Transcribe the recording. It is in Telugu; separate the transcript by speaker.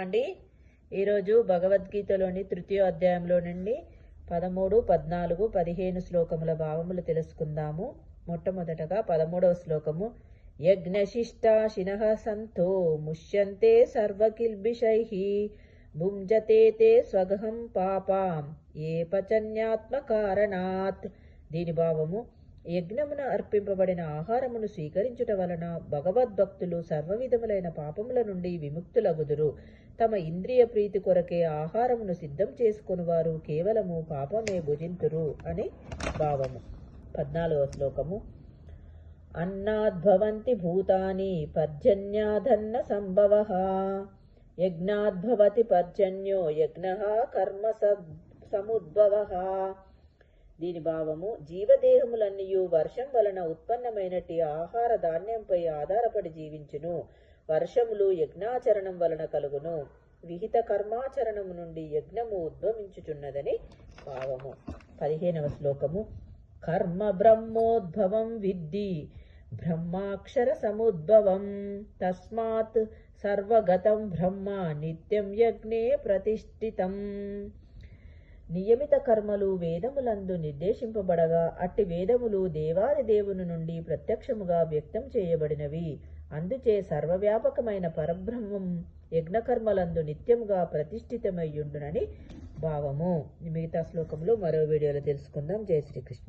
Speaker 1: అండి. ఈరోజు భగవద్గీతలోని తృతీయ అధ్యాయంలో నుండి పదమూడు పద్నాలుగు పదిహేను శ్లోకముల భావములు తెలుసుకుందాము. మొట్టమొదటగా పదమూడవ శ్లోకము యజ్ఞశిష్టాశిన సంతో ముష్యంతే సర్వకిల్బిషై భుంజతే తే స్వగహం పాపాం ఏ పచన్యాత్మ కారణాత్ దీని భావము యజ్ఞమున అర్పింపబడిన ఆహారమును స్వీకరించుట వలన భగవద్భక్తులు సర్వవిధములైన పాపముల నుండి విముక్తులగుదురు. తమ ఇంద్రియ ప్రీతి కొరకే ఆహారమును సిద్ధం చేసుకుని వారు కేవలము పాపమే భుజింతురు అని భావము. పద్నాలుగవ శ్లోకము. అన్నాద్భవంతి భూతాని పర్జన్యాధన్న సంభవ. యజ్ఞాద్భవతి పర్జన్యో యజ్ఞ కర్మ సముద్భవ. దీని భావము జీవదేహములన్నయు వర్షం వలన ఉత్పన్నమైనటి ఆహార ధాన్యంపై ఆధారపడి జీవించును. వర్షములు యజ్ఞాచరణం వలన కలుగును. విహిత కర్మాచరణము నుండి యజ్ఞము ఉద్భవించుచున్నదని భావము. పదిహేనవ శ్లోకము. కర్మ బ్రహ్మోద్భవం విద్ధి బ్రహ్మాక్షర సముద్భవం. తస్మాత్ సర్వగతం బ్రహ్మ నిత్యం యజ్ఞే ప్రతిష్ఠితం. నియమిత కర్మలు వేదములందు నిర్దేశింపబడగా అట్టి వేదములు దేవాది దేవుని నుండి ప్రత్యక్షముగా వ్యక్తం చేయబడినవి. అందుచే సర్వవ్యాపకమైన పరబ్రహ్మం యజ్ఞకర్మలందు నిత్యముగా ప్రతిష్ఠితమయ్యుండునని భావము. మిగతా శ్లోకంలో మరో వీడియోలో తెలుసుకుందాం. జయ శ్రీకృష్ణ.